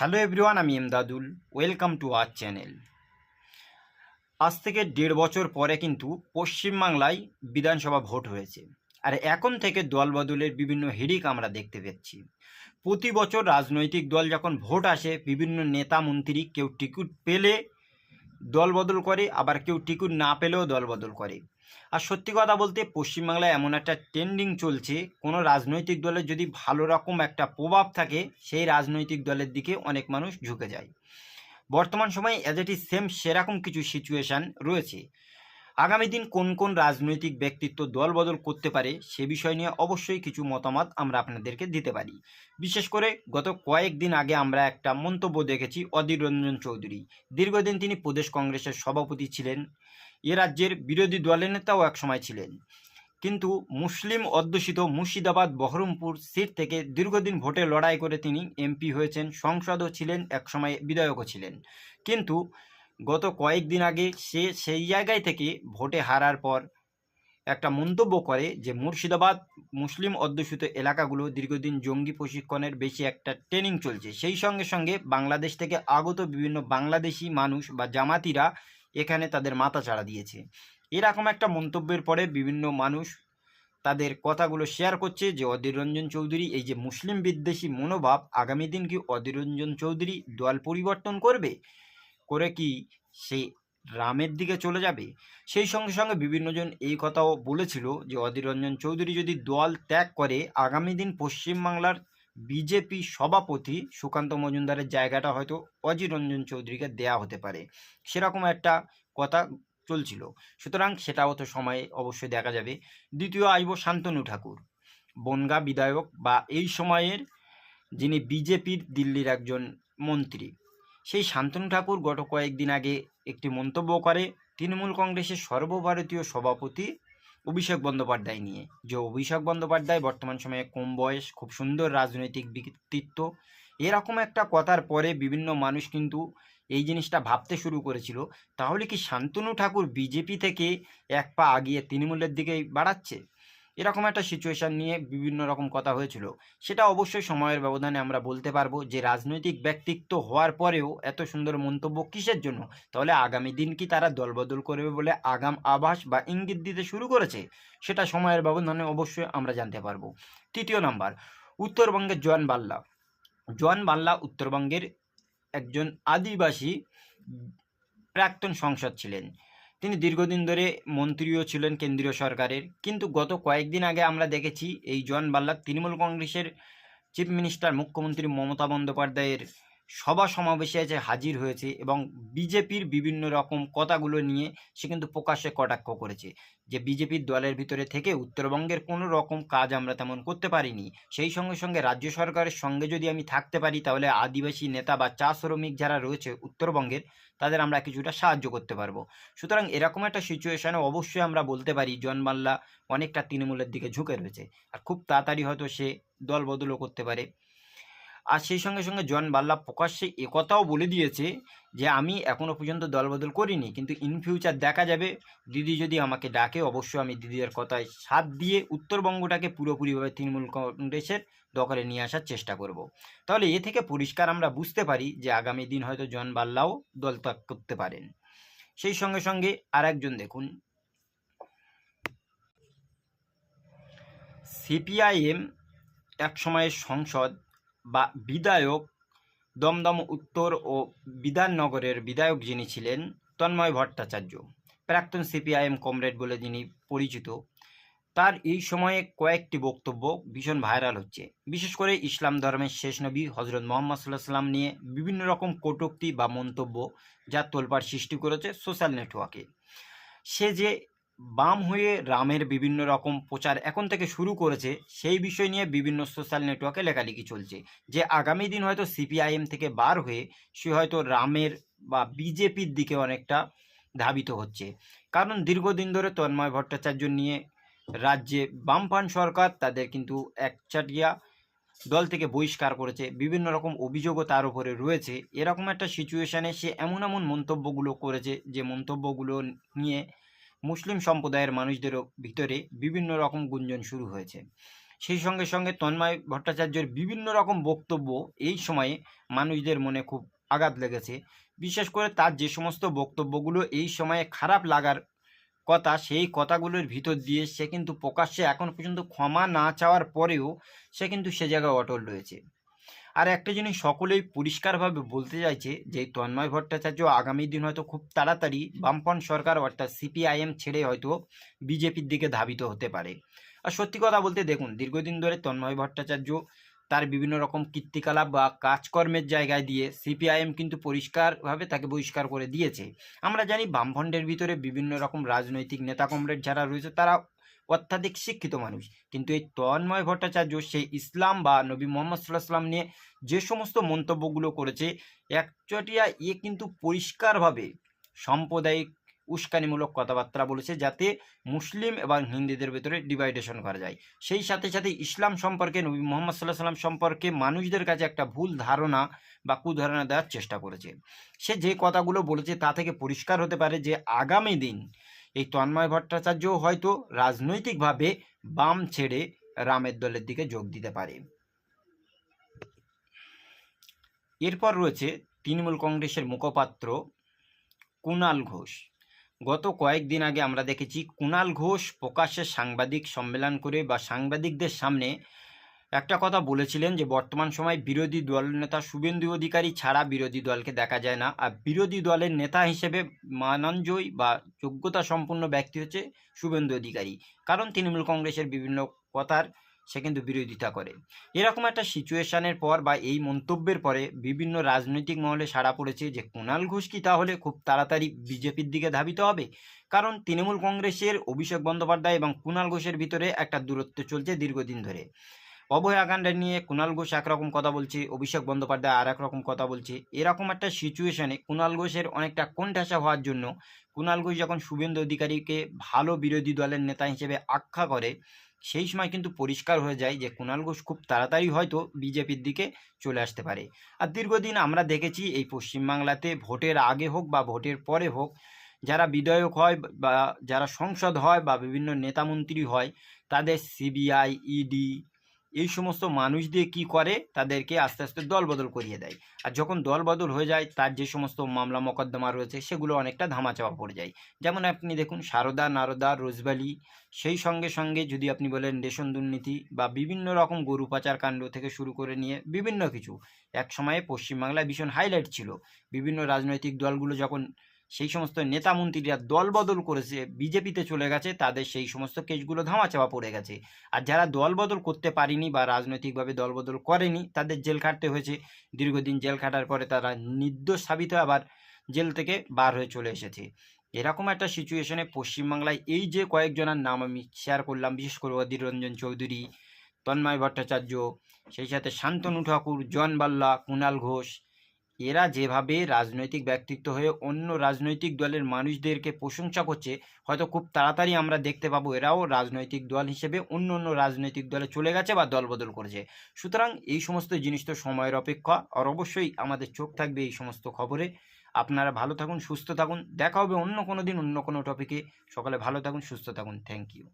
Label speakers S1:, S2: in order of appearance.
S1: Hello everyone, আমি Emdadul. Welcome to our channel. আজ থেকে দেড় বছর পরে কিন্তু পশ্চিমবাংলায় বিধানসভা ভোট হয়েছে। আর এখন থেকে দলবদলের বিভিন্ন হিড়িক আমরা দেখতে পাচ্ছি প্রতি বছর রাজনৈতিক দল যখন ভোট আসে, বিভিন্ন নেতা মন্ত্রী কেউ টিকিট পেলে দলবদল করে, আবার কেউ টিকিট না পেলেও দলবদল করে। আর সত্যি কথা বলতে পশ্চিমবাংলায় এমন একটা ট্রেন্ডিং চলছে, কোনো রাজনৈতিক দলের যদি ভালো রকম একটা প্রভাব থাকে, সেই রাজনৈতিক দলের দিকে অনেক মানুষ ঝুঁকে যায়। বর্তমান সময়ে এজ এটি সেম সেরকম কিছু সিচুয়েশান রয়েছে। আগামী দিন কোন কোন রাজনৈতিক ব্যক্তিত্ব দল বদল করতে পারে সে বিষয় নিয়ে অবশ্যই কিছু মতামত আমরা আপনাদেরকে দিতে পারি। বিশেষ করে গত কয়েকদিন আগে আমরা একটা মন্তব্য দেখেছি অধীর রঞ্জন চৌধুরী। দীর্ঘদিন তিনি প্রদেশ কংগ্রেসের সভাপতি ছিলেন। এ রাজ্যের বিরোধী দলের নেতাও একসময় ছিলেন। কিন্তু মুসলিম অধ্যুষিত মুর্শিদাবাদ, বহরমপুর সিট থেকে দীর্ঘদিন ভোটে লড়াই করে তিনি এমপি হয়েছেন, সংসদও ছিলেন, একসময় বিধায়কও ছিলেন। কিন্তু গত কয়েকদিন আগে সে সেই জায়গায় থেকে ভোটে হারার পর একটা মন্তব্য করে যে মুর্শিদাবাদ মুসলিম অধ্যুষিত এলাকাগুলো দীর্ঘদিন জঙ্গি প্রশিক্ষণের বেশি একটা ট্রেনিং চলছে। সেই সঙ্গে সঙ্গে বাংলাদেশ থেকে আগত বিভিন্ন বাংলাদেশি মানুষ বা জামাতিরা এখানে তাদের মাথা চাড়া দিয়েছে। এরকম একটা মন্তব্যের পরে বিভিন্ন মানুষ তাদের কথাগুলো শেয়ার করছে যে অধীর রঞ্জন চৌধুরী, এই যে মুসলিম বিদ্বেষী মনোভাব, আগামী দিন কি অধীর রঞ্জন চৌধুরী দল পরিবর্তন করবে? করে কি সেই রামের দিকে চলে যাবে? সেই সঙ্গে সঙ্গে বিভিন্নজন এই কথাও বলেছিল যে অধীর রঞ্জন চৌধুরী যদি দল ত্যাগ করে, আগামী দিন পশ্চিমবাংলার বিজেপি সভাপতি সুকান্ত মজুমদারের জায়গাটা হয়তো অধীর রঞ্জন চৌধুরীকে দেয়া হতে পারে। সেরকম একটা কথা চলছিল। সুতরাং সেটাও তো সময়ে অবশ্যই দেখা যাবে। দ্বিতীয় আইব শান্তনু ঠাকুর। বনগা বিধায়ক বা এই সময়ের যিনি বিজেপির দিল্লির একজন মন্ত্রী। সেই শান্তনু ঠাকুর গত কয়েকদিন আগে একটি মন্তব্য করে তৃণমূল কংগ্রেসের সর্বভারতীয় সভাপতি অভিষেক বন্দ্যোপাধ্যায় নিয়ে, যে অভিষেক বন্দ্যোপাধ্যায় বর্তমান সময়ে কম বয়স, খুব সুন্দর রাজনৈতিক ব্যক্তিত্ব। এরকম একটা কথার পরে বিভিন্ন মানুষ কিন্তু এই জিনিসটা ভাবতে শুরু করেছিল, তাহলে কি শান্তনু ঠাকুর বিজেপি থেকে এক পা আগিয়ে তৃণমূলের দিকে বাড়াচ্ছে? এরকম একটা সিচুয়েশান নিয়ে বিভিন্ন রকম কথা হয়েছিল। সেটা অবশ্যই সময়ের ব্যবধানে আমরা বলতে পারব যে, রাজনৈতিক ব্যক্তিত্ব হওয়ার পরেও এত সুন্দর মন্তব্য কিসের জন্য? তাহলে আগামী দিন কি তারা দলবদল করবে বলে আগাম আভাস বা ইঙ্গিত দিতে শুরু করেছে? সেটা সময়ের ব্যবধানে অবশ্যই আমরা জানতে পারব। তৃতীয় নাম্বার, উত্তরবঙ্গের জোয়ান বাল্লা। জোয়ান বাল্লা উত্তরবঙ্গের একজন আদিবাসী প্রাক্তন সংসদ ছিলেন। তিনি দীর্ঘদিন ধরে মন্ত্রীও ছিলেন কেন্দ্রীয় সরকারের। কিন্তু গত কয়েকদিন আগে আমরা দেখেছি, এই জন বাল্লা তৃণমূল কংগ্রেসের চিফ মিনিস্টার মুখ্যমন্ত্রী মমতা বন্দ্যোপাধ্যায়ের সভা সমাবেশে এসে হাজির হয়েছে এবং বিজেপির বিভিন্ন রকম কথাগুলো নিয়ে সে কিন্তু প্রকাশ্যে কটাক্ষ করেছে। যে বিজেপির দলের ভিতরে থেকে উত্তরবঙ্গের কোনো রকম কাজ আমরা তেমন করতে পারিনি। সেই সঙ্গে সঙ্গে রাজ্য সরকারের সঙ্গে যদি আমি থাকতে পারি, তাহলে আদিবাসী নেতা বা চা শ্রমিক যারা রয়েছে উত্তরবঙ্গের, তাদের আমরা কিছুটা সাহায্য করতে পারব। সুতরাং এরকম একটা সিচুয়েশনে অবশ্যই আমরা বলতে পারি, জন মাল্লা অনেকটা তৃণমূলের দিকে ঝুঁকে রয়েছে। আর খুব তাড়াতাড়ি হয়তো সে দল বদলও করতে পারে। আর সেই সঙ্গে সঙ্গে জন বাল্লা প্রকাশ্যে একথাও বলে দিয়েছে যে, আমি এখনও পর্যন্ত দলবদল করিনি, কিন্তু ইন ফিউচার দেখা যাবে। দিদি যদি আমাকে ডাকে, অবশ্যই আমি দিদির কথায় সাথ দিয়ে উত্তরবঙ্গটাকে পুরোপুরিভাবে তৃণমূল কংগ্রেসের দখলে নিয়ে আসার চেষ্টা করব। তাহলে এ থেকে পরিষ্কার আমরা বুঝতে পারি যে, আগামী দিন হয়তো জন বাল্লাও দল ত্যাগ করতে পারেন। সেই সঙ্গে সঙ্গে আর একজন দেখুন। সিপিআইএম এক সময়ের সংসদ বা বিধায়ক দমদম উত্তর ও বিধাননগরের বিধায়ক যিনি ছিলেন তন্ময় ভট্টাচার্য, প্রাক্তন সিপিআইএম কমরেড বলে যিনি পরিচিত, তার এই সময়ে কয়েকটি বক্তব্য ভীষণ ভাইরাল হচ্ছে। বিশেষ করে ইসলাম ধর্মের শেষ নবী হজরত মোহাম্মদ সাল্লাহ সাল্লাম নিয়ে বিভিন্ন রকম কটূক্তি বা মন্তব্য যা তোলপাড় সৃষ্টি করেছে সোশ্যাল নেটওয়ার্কে সে যে বাম হয়ে রামের বিভিন্ন রকম প্রচার এখন থেকে শুরু করেছে, সেই বিষয় নিয়ে বিভিন্ন সোশ্যাল নেটওয়ার্কে লেখালেখি চলছে। যে আগামী দিন হয়তো সিপিআইএম থেকে বার হয়ে সে হয়তো রামের বা বিজেপির দিকে অনেকটা ধাবিত হচ্ছে। কারণ দীর্ঘদিন ধরে তন্ময় ভট্টাচার্য নিয়ে রাজ্যে বামফান সরকার তাদের কিন্তু একচাটিয়া দল থেকে বহিষ্কার করেছে, বিভিন্ন রকম অভিযোগও তার উপরে রয়েছে। এরকম একটা সিচুয়েশানে সে এমন এমন মন্তব্যগুলো করেছে, যে মন্তব্যগুলো নিয়ে মুসলিম সম্প্রদায়ের মানুষদেরও ভিতরে বিভিন্ন রকম গুঞ্জন শুরু হয়েছে। সেই সঙ্গে সঙ্গে তন্ময় ভট্টাচার্যের বিভিন্ন রকম বক্তব্য এই সময়ে মানুষদের মনে খুব আঘাত লেগেছে। বিশেষ করে তার যে সমস্ত বক্তব্যগুলো এই সময়ে খারাপ লাগার কথা, সেই কথাগুলোর ভিতর দিয়ে সে কিন্তু প্রকাশ্যে এখন পর্যন্ত ক্ষমা না চাওয়ার পরেও সে কিন্তু সে জায়গায় অটল রয়েছে। আর একটা জিনিস সকলেই পরিষ্কারভাবে বলতে চাইছে যে তন্ময় ভট্টাচার্য আগামী দিন হয়তো খুব তাড়াতাড়ি বামপন্থ সরকার অর্থাৎ সিপিআইএম ছেড়ে হয়তো বিজেপির দিকে ধাবিত হতে পারে। আর সত্যি কথা বলতে দেখুন, দীর্ঘদিন ধরে তন্ময় ভট্টাচার্য তার বিভিন্ন রকম কীর্তিকলাপ বা কাজকর্মের জায়গায় দিয়ে সিপিআইএম কিন্তু পরিষ্কারভাবে তাকে বহিষ্কার করে দিয়েছে। আমরা জানি বামফ্রন্টের ভিতরে বিভিন্ন রকম রাজনৈতিক নেতা কমরেড যারা রয়েছে, তারা অত্যাধিক শিক্ষিত মানুষ। কিন্তু এই তন্ময় ভট্টাচার্য, সেই ইসলাম বা নবী মোহাম্মদ সাল্লাহ সাল্লাম নিয়ে যে সমস্ত মন্তব্যগুলো করেছে, একচটিয়া এ কিন্তু পরিষ্কারভাবে সাম্প্রদায়িক উস্কানিমূলক কথাবার্তা বলেছে যাতে মুসলিম এবং হিন্দুদের ভেতরে ডিভাইডেশন করা যায়। সেই সাথে সাথে ইসলাম সম্পর্কে, নবী মোহাম্মদ সাল্লাহ সাল্লাম সম্পর্কে মানুষদের কাছে একটা ভুল ধারণা বা কুধারণা দেওয়ার চেষ্টা করেছে। সে যে কথাগুলো বলেছে তা থেকে পরিষ্কার হতে পারে যে আগামী দিন এই তন্ময় ভট্টাচার্য হয়তো রাজনৈতিকভাবে বাম ছেড়ে রামের দলের দিকে যোগ দিতে পারে। এরপর রয়েছে তৃণমূল কংগ্রেসের মুখপাত্র কুণাল ঘোষ। গত কয়েকদিন আগে আমরা দেখেছি কুণাল ঘোষ প্রকাশ্যে সাংবাদিক সম্মেলন করে বা সাংবাদিকদের সামনে একটা কথা বলেছিলেন যে বর্তমান সময় বিরোধী দল নেতা শুভেন্দু অধিকারী ছাড়া বিরোধী দলকে দেখা যায় না। আর বিরোধী দলের নেতা হিসেবে মানানজয়ী বা যোগ্যতা সম্পন্ন ব্যক্তি হচ্ছে শুভেন্দু অধিকারী। কারণ তৃণমূল কংগ্রেসের বিভিন্ন কথার সে কিন্তু বিরোধিতা করে। এরকম একটা সিচুয়েশানের পর বা এই মন্তব্যের পরে বিভিন্ন রাজনৈতিক মহলে সাড়া পড়েছে যে কুণাল ঘোষ কি তাহলে খুব তাড়াতাড়ি বিজেপির দিকে ধাবিত হবে? কারণ তৃণমূল কংগ্রেসের অভিষেক বন্দ্যোপাধ্যায় এবং কুণাল ঘোষের ভিতরে একটা দূরত্ব চলছে দীর্ঘদিন ধরে। অভয় আকাণ্ডা নিয়ে কুণাল ঘোষ একরকম কথা বলছে, অভিষেক বন্দ্যোপাধ্যায় আর রকম কথা বলছে। এরকম একটা সিচুয়েশনে কুণাল ঘোষের অনেকটা কোণঠাসা হওয়ার জন্য কুণাল ঘোষ যখন শুভেন্দু অধিকারীকে ভালো বিরোধী দলের নেতা হিসেবে আখ্যা করে, সেই সময় কিন্তু পরিষ্কার হয়ে যায় যে কুণাল ঘোষ খুব তাড়াতাড়ি হয়তো বিজেপির দিকে চলে আসতে পারে। আর দীর্ঘদিন আমরা দেখেছি এই পশ্চিমবাংলাতে ভোটের আগে হোক বা ভোটের পরে হোক, যারা বিধায়ক হয় বা যারা সংসদ হয় বা বিভিন্ন নেতামন্ত্রী হয়, তাদের সিবিআই ইডি এই সমস্ত মানুষ দিয়ে কি করে? তাদেরকে আস্তে আস্তে দলবদল করিয়ে দেয়। আর যখন দলবদল হয়ে যায়, তার যে সমস্ত মামলা মোকদ্দমা রয়েছে, সেগুলো অনেকটা ধামাচাপা পড়ে যায়। যেমন আপনি দেখুন, সারদা, নারদা রোজবালি সেই সঙ্গে সঙ্গে যদি আপনি বলেন রেশন দুর্নীতি বা বিভিন্ন রকম গরু পাচার কাণ্ড থেকে শুরু করে নিয়ে বিভিন্ন কিছু। এক সময়ে পশ্চিমবাংলায় ভীষণ হাইলাইট ছিল। বিভিন্ন রাজনৈতিক দলগুলো যখন সেই সমস্ত নেতা মন্ত্রীরা দল বদল করেছে, বিজেপিতে চলে গেছে, তাদের সেই সমস্ত কেসগুলো ধামাচাপা পড়ে গেছে। আর যারা দল বদল করতে পারেনি বা রাজনৈতিকভাবে দল বদল করেনি, তাদের জেল খাটতে হয়েছে। দীর্ঘদিন জেল খাটার পরে তারা নির্দোষ সাবিত আবার জেল থেকে বার হয়ে চলে এসেছে। এরকম একটা সিচুয়েশনে পশ্চিমবাংলায় এই যে কয়েকজনের নাম আমি শেয়ার করলাম, বিশেষ করে অধীর রঞ্জন চৌধুরী, তন্ময় ভট্টাচার্য, সেই সাথে শান্তনু ঠাকুর, জন বাল্লা কুণাল ঘোষ এরা যেভাবে রাজনৈতিক ব্যক্তিত্ব হয়ে অন্য রাজনৈতিক দলের মানুষদেরকে প্রশংসা করছে, হয়তো খুব তাড়াতাড়ি আমরা দেখতে পাবো এরাও রাজনৈতিক দল হিসেবে অন্য অন্য রাজনৈতিক দলে চলে গেছে বা দল বদল করেছে। সুতরাং এই সমস্ত জিনিস তো সময়ের অপেক্ষা, আর অবশ্যই আমাদের চোখ থাকবে এই সমস্ত খবরে। আপনারা ভালো থাকুন, সুস্থ থাকুন, দেখা হবে অন্য কোনো দিন অন্য কোনো টপিকে সকালে ভালো থাকুন, সুস্থ থাকুন। Thank you